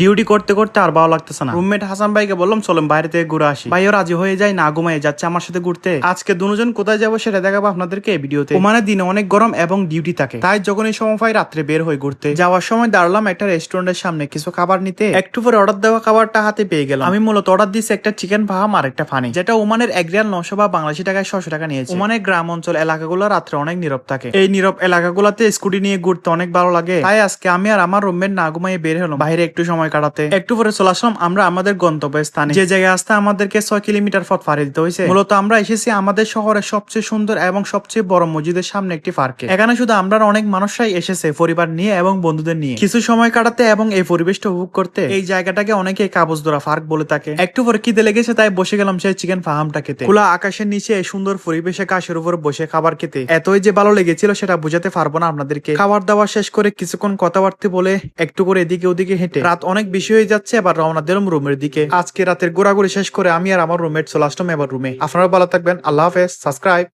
Duty করতে করতে আর ভালো লাগতেছে না। রুমমেট হাসান ভাইকে বললাম, চলুন বাইরে থেকে ঘুরে আসি। ভাইও রাজি হয়ে যায়, না ঘুমাই যাচ্ছে আমার সাথে ঘুরতে। আজকে দুজন কোথায় যাব সেটা দেখাবো আপনাদেরকে এই ভিডিওতে। ওমানে দিনে অনেক গরম এবং ডিউটি থাকে। তাই যখন এই সময় রাত্রে বের হয়ে ঘুরতে। যাওয়ার সময় দাঁড়ালাম একটা রেস্টুরেন্টের সামনে কিছু খাবার নিতে। একটু পরে অর্ডার দেওয়া খাবারটা হাতে পেয়ে গেলাম। আমি মূলত অর্ডার দিচ্ছি একটা চিকেন ফাহাম আর একটা ফানি যেটা ওমানের এক রিয়াল নশো বা বাংলাদেশি টাকায় ছশো টাকা নিয়েছে। ওমানের গ্রাম অঞ্চল এলাকাগুলো রাত্রে অনেক নীরব থাকে। এই নীরব এলাকাগুলোতে স্কুটি নিয়ে ঘুরতে অনেক ভালো লাগে। তাই আজকে আমি আর আমার রুমমেট না ঘুমাই বের হলাম। বাইরে একটু সময় কাটাতে। একটু পরে চলে আসলাম আমরা আমাদের গন্তব্য স্থানে যে জায়গায় আসতে আমাদেরকে ছয় কিলোমিটার পথ পাড়ি দিতে হয়েছে। মূলত আমরা এসেছি আমাদের শহরের সবচেয়ে সুন্দর এবং সবচেয়ে বড় মসজিদের সামনে একটি পার্কে। এখানে শুধু আমরা অনেক মানুষরাই এসেছে, পরিবার নিয়ে এবং বন্ধুদের নিয়ে। কিছু সময় কাটাতে এবং এই পরিবেশটা উপভোগ করতে এই জায়গাটাকে অনেকে কাবজ দোরা পার্ক বলে থাকে। একটু পরে খিদে লেগেছে, তাই বসে গেলাম সেই চিকেন ফাহামটা খেতে। খোলা আকাশের নিচে সুন্দর পরিবেশে কাশের উপর বসে খাবার খেতে। এতই যে ভালো লেগেছিল সেটা বুঝাতে পারব না আপনাদেরকে। খাবার দাবার শেষ করে কিছুক্ষণ কথাবার্তা বলে একটু করে এদিকে ওদিকে হেঁটে। রাত অনেক বেশি হয়ে যাচ্ছে, এবার রওনা দিলাম রুমের দিকে। আজকে রাতের গোড়াগুড়ি শেষ করে আমি আর আমার রুমমেট চলে আসলাম এবার রুমে আপনারা ভালো থাকবেন, আল্লাহ হাফেজ সাবস্ক্রাইব